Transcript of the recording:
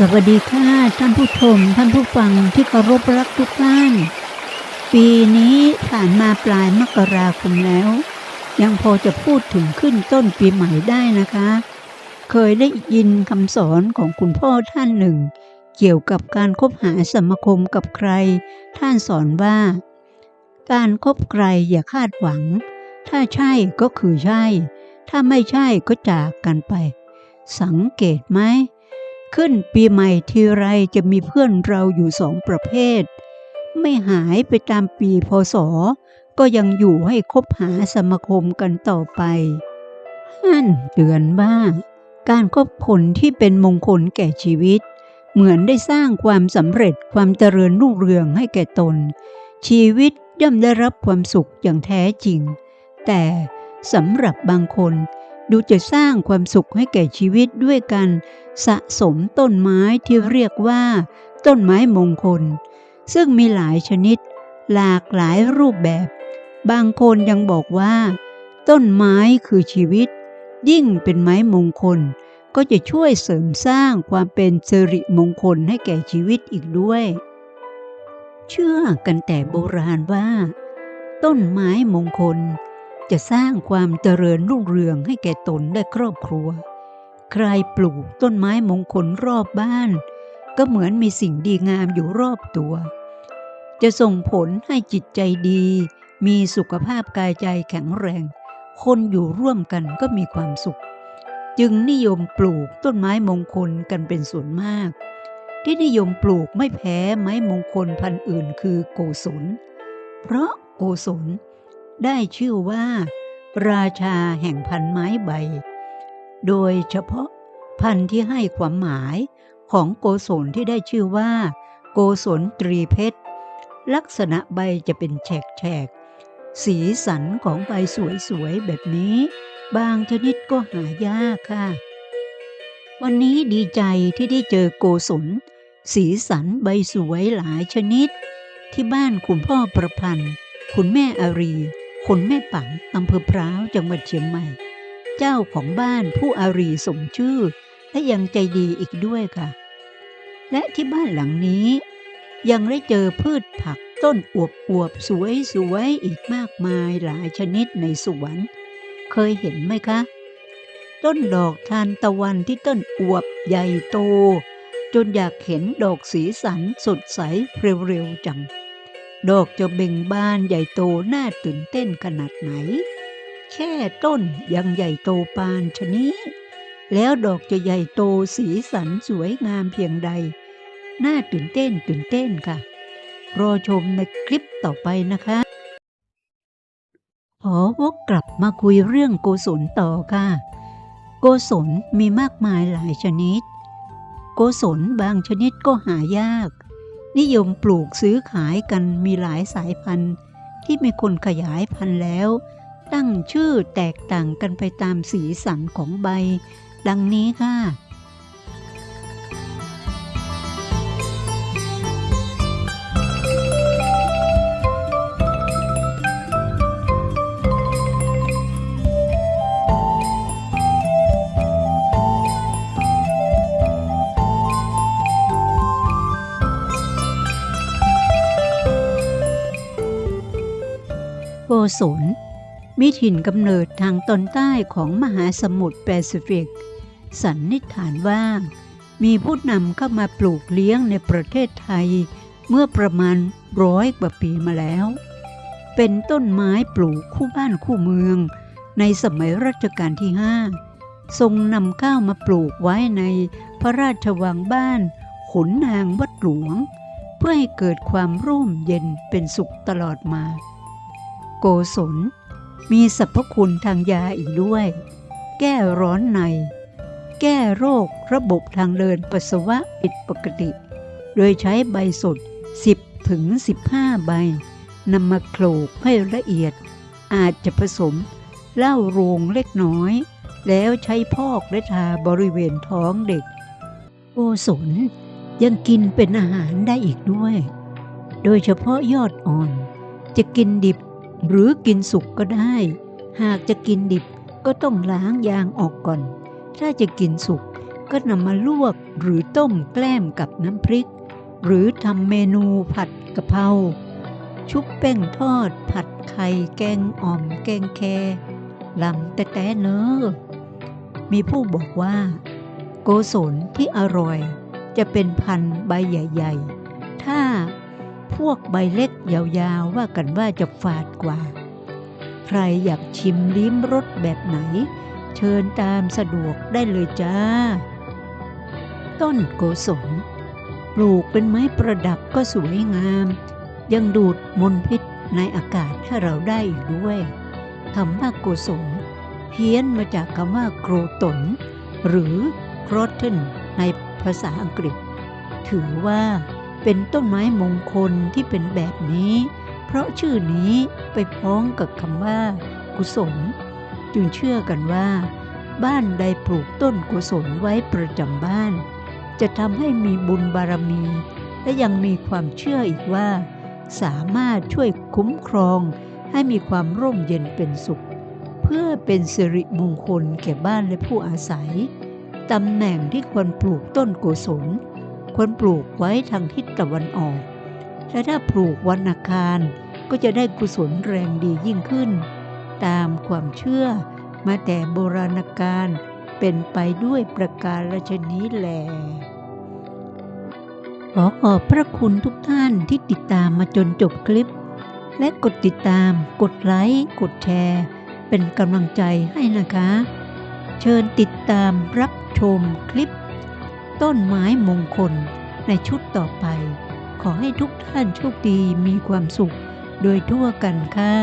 สวัสดีค่ะท่านผู้ชม ท่านผู้ฟังที่เคารพรักทุกท่าน ปีนี้ผ่านมาปลายมกราคมแล้ว ยังพอจะพูดถึงขึ้นต้นปีใหม่ได้นะคะ เคยได้ยินคำสอนของคุณพ่อท่านหนึ่ง เกี่ยวกับการคบหาสมาคมกับใคร ท่านสอนว่า การคบใครอย่าคาดหวัง ถ้าใช่ก็คือใช่ ถ้าไม่ใช่ก็จากกันไป สังเกตไหม ขึ้นปีใหม่ทีไรจะมีเพื่อนเราอยู่สองประเภท ไม่หายไปตามปีพศ ก็ยังอยู่ให้คบหาสมาคมกันต่อไปท่นเตือนว่าการคบคนที่เป็นมงคลแก่ชีวิต เหมือนได้สร้างความสำเร็จความเจริญรุ่งเรืองให้แก่ตน ชีวิตย่อมได้รับความสุขอย่างแท้จริง แต่สำหรับบางคน ดูจะสร้างความสุขให้แก่ชีวิตด้วยการสะสมต้นไม้ที่เรียกว่า ต้นไม้มงคล ซึ่งมีหลายชนิด หลากหลายรูปแบบ บางคนยังบอกว่า ต้นไม้คือชีวิต ยิ่งเป็นไม้มงคล ก็จะช่วยเสริมสร้างความเป็นสิริมงคลให้แก่ชีวิตอีกด้วย เชื่อกันแต่โบราณว่า ต้นไม้มงคล จะสร้างความเจริญรุ่งเรืองให้แก่ตนและครอบครัว ใครปลูกต้นไม้มงคลรอบบ้าน ก็เหมือนมีสิ่งดีงามอยู่รอบตัว จะส่งผลให้จิตใจดี มีสุขภาพกายใจแข็งแรง คนอยู่ร่วมกันก็มีความสุข จึงนิยมปลูกต้นไม้มงคลกันเป็นส่วนมาก ที่นิยมปลูกไม่แพ้ไม้มงคลพันธุ์อื่นคือโกศล เพราะโกศล ได้ชื่อว่า ราชาแห่งพันไม้ใบ โดยเฉพาะพันที่ให้ความหมายของโกศลที่ได้ชื่อว่า โกศลตรีเพชร ลักษณะใบจะเป็นแฉกๆ สีสันของใบสวยๆ แบบนี้ บางชนิดก็หายากค่ะ วันนี้ดีใจที่ได้เจอโกศลสีสันใบสวยหลายชนิด ที่บ้านคุณพ่อประพันธ์ คุณแม่อารี คุณแม่ปังอำเภอพร้าวจังหวัดเชียงใหม่ เจ้าของบ้านผู้อารีสมชื่อ และยังใจดีอีกด้วยค่ะ และที่บ้านหลังนี้ ยังได้เจอพืชผักต้นอวบอวบสวยสวยอีกมากมายหลายชนิดในสวนเคยเห็นไหมคะ ต้นดอกทานตะวันที่ต้นอวบใหญ่โต จนอยากเห็นดอกสีสันสดใสเร็วๆจัง ดอกจะเบ่งบานใหญ่โตน่าตื่นเต้นขนาดไหน แค่ต้นยังใหญ่โตปานชนี้ แล้วดอกจะใหญ่โตสีสันสวยงามเพียงใด น่าตื่นเต้นตื่นเต้นค่ะ รอชมในคลิปต่อไปนะคะ ขอวกกลับมาคุยเรื่องโกศลต่อค่ะ โกศลมีมากมายหลายชนิด โกศลบางชนิดก็หายาก นิยมปลูกซื้อขายกันมีหลายสายพันธุ์ ที่มีคนขยายพันธุ์แล้ว ตั้งชื่อแตกต่างกันไปตามสีสันของใบ ดังนี้ค่ะ โกศลมีถิ่นกำเนิดทางตอนใต้ของมหาสมุทรแปซิฟิก สันนิษฐานว่า มีผู้นำเข้ามาปลูกเลี้ยงในประเทศไทย เมื่อประมาณร้อยกว่าปีมาแล้ว เป็นต้นไม้ปลูกคู่บ้านคู่เมือง ในสมัยรัชกาลที่ห้าทรงนำข้าวมาปลูกไว้ในพระราชวังบ้านขุนนางวัดหลวง เพื่อให้เกิดความร่มเย็นเป็นสุขตลอดมา กศล มีสรรพคุณทางยาอีกด้วย แก้ร้อนใน แก้โรคระบบทางเดินปัสสาวะผิดปกติ โดยใช้ใบสด 10 ถึง 15 ใบนำมาโขลกให้ละเอียด อาจจะผสมเหล้าโรงเล็กน้อย แล้วใช้พอกและทาบริเวณท้องเด็ก โกศลยังกินเป็นอาหารได้อีกด้วย โดยเฉพาะยอดอ่อน จะกินดิบ หรือกินสุกก็ได้ หากจะกินดิบก็ต้องล้างยางออกก่อน ถ้าจะกินสุกก็นำมาลวกหรือต้มแกล้มกับน้ำพริก หรือทำเมนูผัดกะเพราชุบแป้งทอด ผัดไข่แกงอ่อมแกงแคลำแต่แต่เนอมีผู้บอกว่า โกศลที่อร่อยจะเป็นพันใบใหญ่ ๆ ถ้า พวกใบเล็กยาวๆ ว่ากันว่าจะฝาดกว่า ใครอยากชิมลิ้มรสแบบไหน เชิญตามสะดวกได้เลยจ้า ต้นโกศลปลูกเป็นไม้ประดับก็สวยงาม ยังดูดมลพิษในอากาศให้เราได้อีกด้วยคำว่าโกศลเพี้ยนมาจากคำว่าโกรตน หรือ c r o t o n ในภาษาอังกฤษ ถือว่า เป็นต้นไม้มงคลที่เป็นแบบนี้ เพราะชื่อนี้ไปพ้องกับคำว่า กุศล จึงเชื่อกันว่า บ้านใดปลูกต้นกุศลไว้ประจำบ้าน จะทำให้มีบุญบารมี และยังมีความเชื่ออีกว่า สามารถช่วยคุ้มครองให้มีความร่มเย็นเป็นสุข เพื่อเป็นสิริมงคลแก่บ้านและผู้อาศัยตำแหน่งที่ควรปลูกต้นโกศล ควรปลูกไว้ทางทิศตะวันออก และถ้าปลูกวันอังคารก็จะได้กุศลแรงดียิ่งขึ้น ตามความเชื่อมาแต่โบราณกาลเป็นไปด้วยประการชนี้แหลขอขอบพระคุณทุกท่านที่ติดตามมาจนจบคลิป และกดติดตาม กดไลค์ กดแชร์ เป็นกำลังใจให้นะคะ เชิญติดตามรับชมคลิป ต้นไม้มงคลในชุดต่อไป ขอให้ทุกท่านโชคดีมีความสุขโดยทั่วกันค่ะ